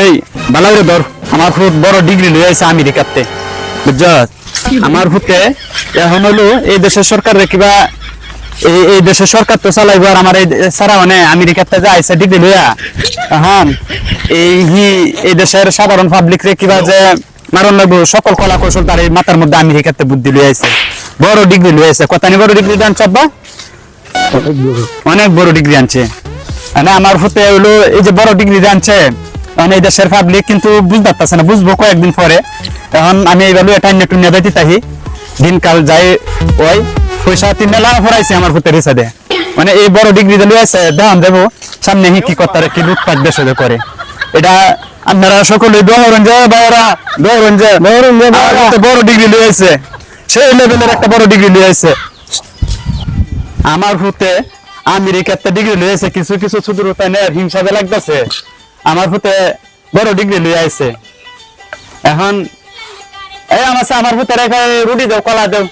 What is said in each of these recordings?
এই বালাউরে ধর। আমার খুব বড় ডিগ্রি লয়ে আছে আমেরিকাতে। বুঝছ? আমার হুতে এখন হলো এই দেশের সরকারের কিবা এই এই দেশের সরকার তো চালাইব আর আমার এই সারা মানে আমেরিকাতে যে আইসা ডিগ্রি লইয়া হ্যাঁ এই হি এই দেশের সাধারণ পাবলিক রে কিবা যে মারণ লাগবো সকল কলা কৌশল তার এই মাথার মধ্যে আমেরিকাতে বুদ্ধি লয়ে আইছে। বড় ডিগ্রি লয়ে আইছে। কত নি বড় ডিগ্রি দান চাব্বা অনেক বড়। ডিগ্রি আনছে। মানে আমার হতে হলো এই যে বড় ডিগ্রি আনছে মানে এই দেশের পাবলিক কিন্তু বুঝতে পারতেছে না বুঝব কয়েকদিন পরে। এখন আমি এইবার এটা নিয়ে টুনিয়া যাইতে তাহি দিনকাল যাই ওই পয়সা তিন মেলা ভরাইছে আমার হতে রিসা দে মানে এই বড় ডিগ্রি যে লইয়াছে দেখান দেবো। সামনে হি কি করতে কি লুটপাট যে করে। এটা আপনারা সকলে দোহরন যে বাইরা দোহরন যে দোহরন যে বড় ডিগ্রি লইয়াছে সেই লেভেলের একটা বড় ডিগ্রি লইয়াছে আমার হতে আমেরিকাতে ডিগ্রি লইছে কিছু কিছু ছোট তাই হিংসা যে লাগতেছে। আমার হতে বড় ডিগ্রি লই আইছে। এখন এই আমার আমার হতে রেখে রুটি দাও কলা দাও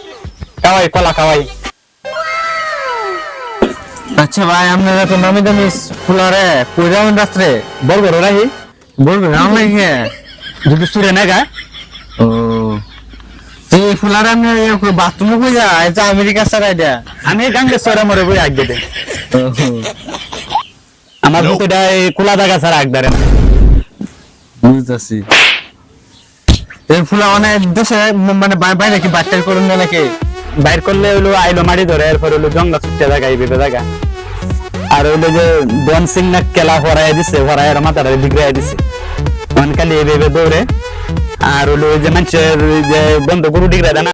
খাওয়াই কলা খাওয়াই। আচ্ছা ভাই আপনারা তো নামি দামি ফুলারে কই যাবেন রাত্রে। বড় রাহি। বলবেন আমরা কে যদি সুরে না গা ও। এই ফুলারে আপনি বাথরুমে কই যায় এটা আমেরিকা সারাই দেয়া আমি গাঙ্গে সরে মরে বই আগে দে আমার এই কোলা জায়গা ছাড়া আগদারে বুঝতেছি। এই ফুলা মানে দেশে মানে বাইরে কি বাচ্চার করুন না নাকি? বাইর করলে হইল আইলো মারি ধরে এরপর জঙ্গলা ছুটতে জায়গা এই জায়গা। আর হইল যে দন সিং না কেলা হরাই দিছে হরাই আর মাথাটা বিগড়াই দিছে। মানে খালি এই দৌড়ে। আর ওই যে মানুষের ওই যে বন্ধ গরু ডিগরা দেয় না।